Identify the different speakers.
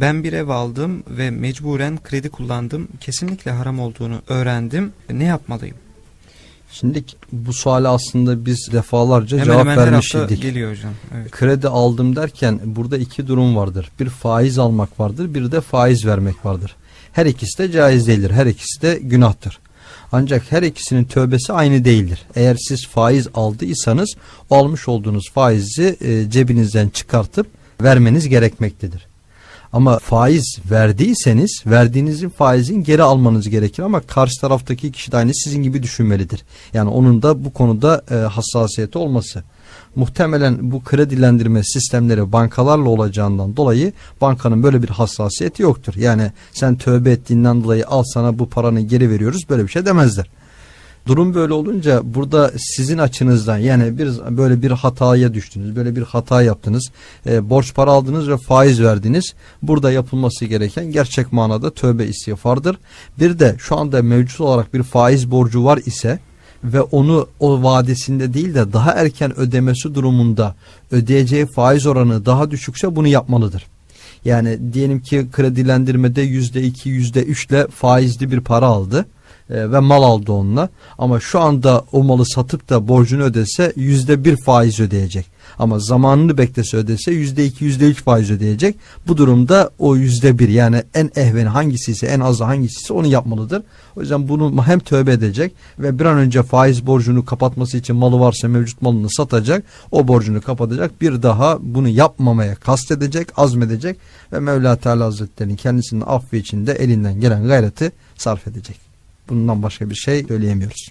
Speaker 1: Ben bir ev aldım ve mecburen kredi kullandım. Kesinlikle haram olduğunu öğrendim. Ne yapmalıyım?
Speaker 2: Şimdi bu suale aslında biz defalarca
Speaker 1: Hemen
Speaker 2: cevap
Speaker 1: hemen
Speaker 2: vermiş idik.
Speaker 1: geliyor hocam. Evet.
Speaker 2: Kredi aldım derken burada iki durum vardır. Bir faiz almak vardır, bir de faiz vermek vardır. Her ikisi de caiz değildir. Her ikisi de günahtır. Ancak her ikisinin tövbesi aynı değildir. Eğer siz faiz aldıysanız almış olduğunuz faizi e, cebinizden çıkartıp vermeniz gerekmektedir. Ama faiz verdiyseniz verdiğinizin faizin geri almanız gerekir ama karşı taraftaki kişi de aynı sizin gibi düşünmelidir. Yani onun da bu konuda e, hassasiyeti olması. Muhtemelen bu kredilendirme sistemleri bankalarla olacağından dolayı bankanın böyle bir hassasiyeti yoktur. Yani sen tövbe ettiğinden dolayı al sana bu paranı geri veriyoruz böyle bir şey demezler. Durum böyle olunca burada sizin açınızdan yani bir böyle bir hataya düştünüz, böyle bir hata yaptınız, e, borç para aldınız ve faiz verdiniz. Burada yapılması gereken gerçek manada tövbe istiğfardır. Bir de şu anda mevcut olarak bir faiz borcu var ise ve onu o vadesinde değil de daha erken ödemesi durumunda ödeyeceği faiz oranı daha düşükse bunu yapmalıdır. Yani diyelim ki kredilendirmede yüzde iki yüzde üçle faizli bir para aldı e, ve mal aldı onunla. Ama şu anda o malı satıp da borcunu ödese yüzde bir faiz ödeyecek. Ama zamanını beklese ödese yüzde iki yüzde üç faiz ödeyecek. Bu durumda o yüzde bir yani en ehveni hangisi ise en azı hangisi ise onu yapmalıdır. O yüzden bunu hem tövbe edecek ve bir an önce faiz borcunu kapatması için malı varsa mevcut malını satacak. O borcunu kapatacak. Bir daha bunu yapmamaya kastedecek, azmedecek ve Mevla Teala Hazretleri'nin kendisinin affı için de elinden gelen gayreti sarf edecek. Bundan başka bir şey söyleyemiyoruz.